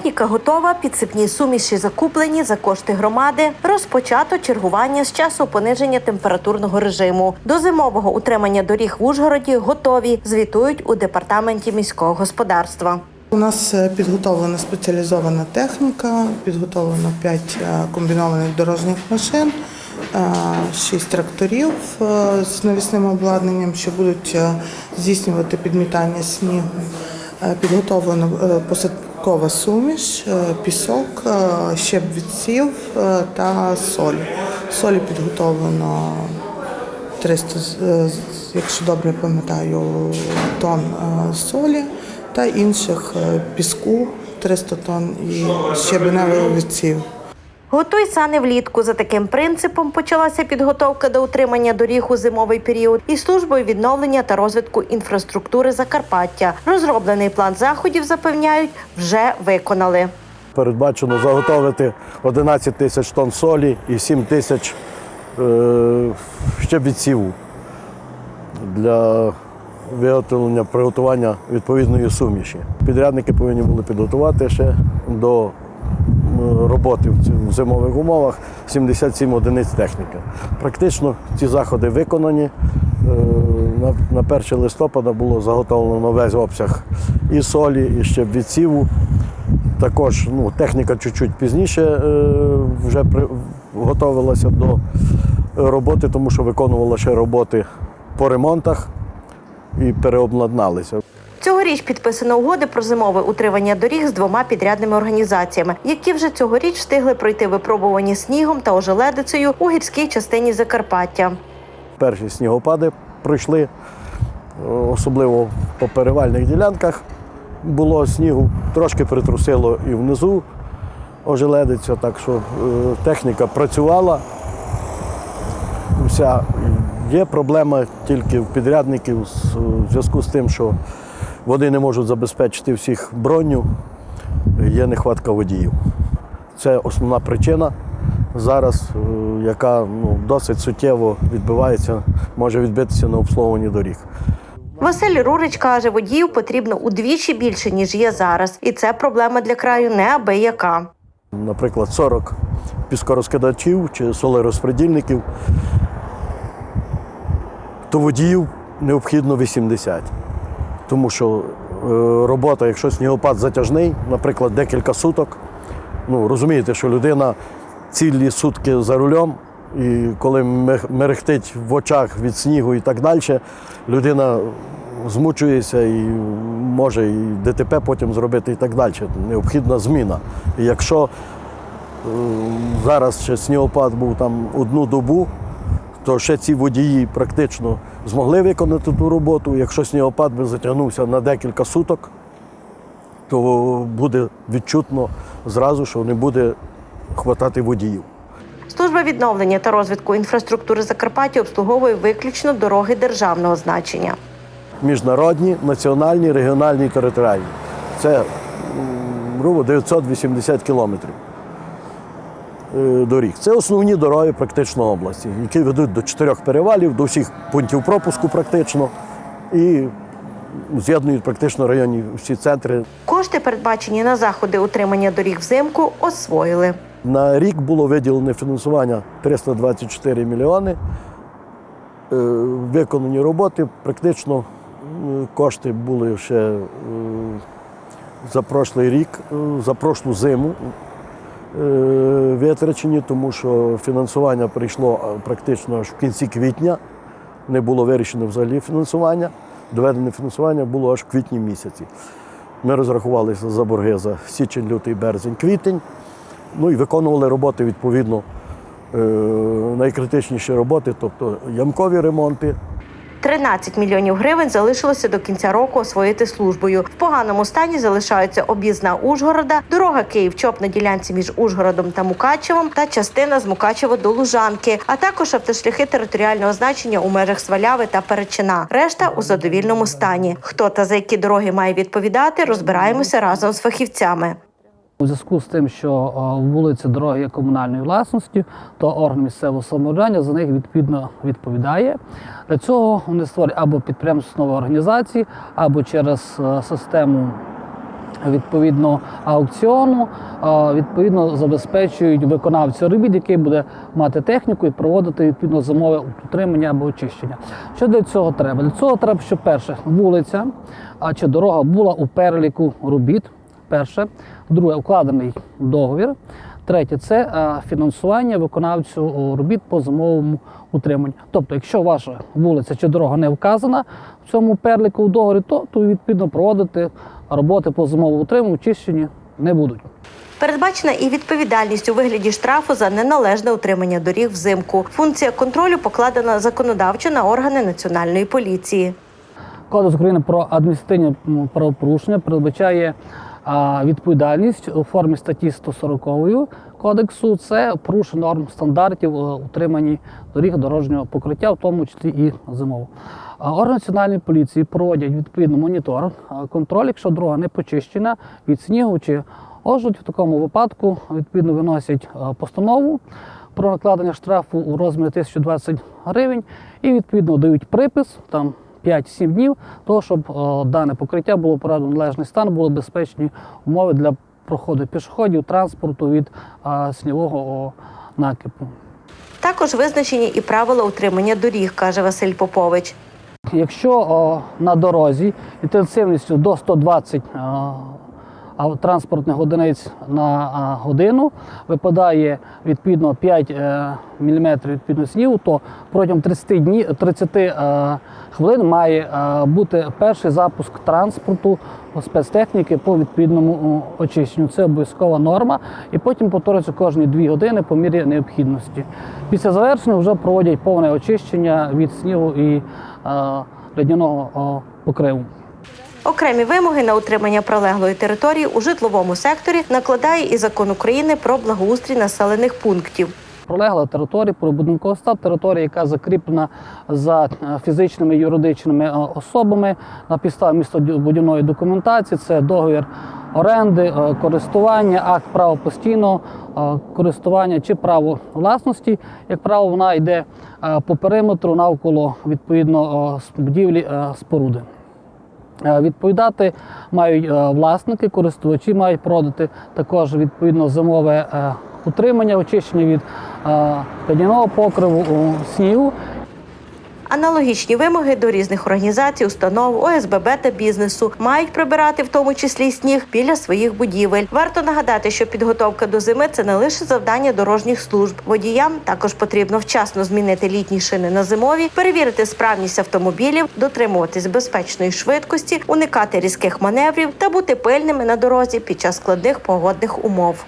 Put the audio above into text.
Техніка готова, підсипні суміші закуплені за кошти громади. Розпочато чергування з часу пониження температурного режиму. До зимового утримання доріг в Ужгороді готові. Звітують у департаменті міського господарства. У нас е, підготовлена спеціалізована техніка, підготовлено 5 комбінованих дорожніх машин, 6 тракторів е, з навісним обладнанням, що будуть е, здійснювати підмітання снігу. Е, Підготовлена посадкова суміш, е, пісок, е, щеп відсів е, та соль. Солі підготовлено 300, з- е, з- якщо добре пам'ятаю, тонн солі та інших піску 300 тонн і щебеневих відсів. Готуй сани влітку. За таким принципом почалася підготовка до утримання доріг у зимовий період із службою відновлення та розвитку інфраструктури Закарпаття. Розроблений план заходів запевняють, вже виконали. Передбачено заготовити 11 тисяч тонн солі і 7 тисяч е, щебінців для виготовлення приготування відповідної суміші. Підрядники повинні були підготувати ще до роботи в зимових умовах 77 одиниць техніки. Практично ці заходи виконані. Е, На, на 1 листопада було заготовлено весь обсяг і солі, і щебвідсіву. Також ну, техніка чуть-чуть пізніше е, вже готувалася до роботи, тому що виконувала ще роботи по ремонтах і переобладналися. Цьогоріч підписано угоди про зимове утримання доріг з двома підрядними організаціями, які вже цьогоріч встигли пройти випробування снігом та ожеледицею у гірській частині Закарпаття. Перші снігопади пройшли, е, особливо по перевальних ділянках було снігу, трошки притрусило і внизу ожеледиця, так що е, техніка працювала. Вся. Є проблема тільки в підрядників з- в зв'язку з тим, що вони не можуть забезпечити всіх броню, є нехватка водіїв. Це основна причина зараз, е, яка ну, досить суттєво відбивається, може відбитися на обслуговуванні доріг. Василь Рурич каже, водіїв потрібно удвічі більше ніж є зараз, і це проблема для краю неабияка. Наприклад, 40 піскорозкидачів чи солерозпредільників, то водіїв необхідно 80. Тому що е, робота, якщо снігопад затяжний, наприклад, декілька суток, ну розумієте, що людина цілі сутки за рулем, і коли мерехтить в очах від снігу і так далі, людина змучується і може і ДТП потім зробити і так далі. Необхідна зміна. І якщо зараз ще снігопад був там одну добу, то ще ці водії практично змогли виконати ту роботу. Якщо снігопад би затягнувся на декілька суток, то буде відчутно зразу, що не буде хватати водіїв. Служба відновлення та розвитку інфраструктури Закарпаття обслуговує виключно дороги державного значення. Міжнародні, національні, регіональні і територіальні. Це грубо 980 кілометрів доріг. Це основні дороги практично області, які ведуть до чотирьох перевалів, до всіх пунктів пропуску практично і з'єднують практично районні всі центри. Кошти, передбачені на заходи утримання доріг взимку, освоїли. На рік було виділене фінансування 324 мільйони. Е, Виконані роботи. Практично е, кошти були ще е, за прошлий рік, е, за прошлу зиму е, витрачені, тому що фінансування прийшло е, практично аж в кінці квітня. Не було вирішено взагалі фінансування. Доведене фінансування було аж в квітні місяці. Ми розрахувалися за борги за січень, лютий, березень, квітень. Ну і виконували роботи відповідно е, найкритичніші роботи, тобто ямкові ремонти, 13 мільйонів гривень залишилося до кінця року освоїти службою. В поганому стані залишаються об'їзна Ужгорода, дорога Київ-Чоп на ділянці між Ужгородом та Мукачевом та частина з Мукачева до Лужанки, а також автошляхи територіального значення у межах Сваляви та Перечина. Решта у задовільному стані. Хто та за які дороги має відповідати, розбираємося разом з фахівцями. У зв'язку з тим, що е, вулиці дороги є комунальною власністю, то орган місцевого самоврядування за них відповідно відповідає. Для цього вони створюють або підприємство нової організації, або через е, систему відповідно аукціону, відповідно забезпечують виконавця робіт, який буде мати техніку і проводити відповідно зимове утримання або очищення. Що для цього треба? Для цього треба, щоб перше вулиця а чи дорога була у переліку робіт. Перше, друге, укладений договір. Третє це е, фінансування виконавцю робіт по зимовому утриманню. Тобто, якщо ваша вулиця чи дорога не вказана в цьому переліку в договорі, то, то відповідно проводити роботи по зимовому утриманню, очищенні не будуть. Передбачена і відповідальність у вигляді штрафу за неналежне утримання доріг взимку. Функція контролю покладена законодавчо на органи національної поліції. Кодекс України про адміністративні правопорушення передбачає відповідальність у формі статті 140 кодексу. Це порушення норм стандартів е, утриманні доріг дорожнього покриття, в тому числі і зимово. Органи національної поліції проводять відповідно монітор, контроль, якщо дорога не почищена від снігу чи ожуть. В такому випадку відповідно виносять е, постанову про накладення штрафу у розмірі 1020 гривень і відповідно дають припис там 5-7 днів, того, щоб е, дане покриття було проведено належний стан, були безпечні умови для проходу пішоходів, транспорту від е, снігового накипу. Також визначені і правила утримання доріг, каже Василь Попович. Якщо о, на дорозі інтенсивністю до 120 е, ав- транспортних одиниць на годину випадає відповідно 5 мм відповідно снігу, то протягом 30 днів 30 е, хвилин має е, бути перший запуск транспорту спецтехніки по відповідному очищенню. Це обов'язкова норма, і потім повторюється кожні 2 години по мірі необхідності. Після завершення вже проводять повне очищення від снігу і е, ледяного покриву. Окремі вимоги на утримання прилеглої території у житловому секторі накладає і закон України про благоустрій населених пунктів. Пролегла територія, прибудинкова стат, територія, яка закріплена за е, фізичними юридичними е, особами на підставі містобудівної документації. Це договір оренди, е, користування, акт права постійного користування чи право власності. Як правило, вона йде по периметру навколо відповідно будівлі споруди. Е, Відповідати мають е, власники, користувачі мають продати також відповідно зимове е, утримання, очищення від пеняного покриву снігу. Аналогічні вимоги до різних організацій, установ, ОСББ та бізнесу мають прибирати в тому числі сніг біля своїх будівель. Варто нагадати, що підготовка до зими це не лише завдання дорожніх служб. Водіям також потрібно вчасно змінити літні шини на зимові, перевірити справність автомобілів, дотримуватись безпечної швидкості, уникати різких маневрів та бути пильними на дорозі під час складних погодних умов.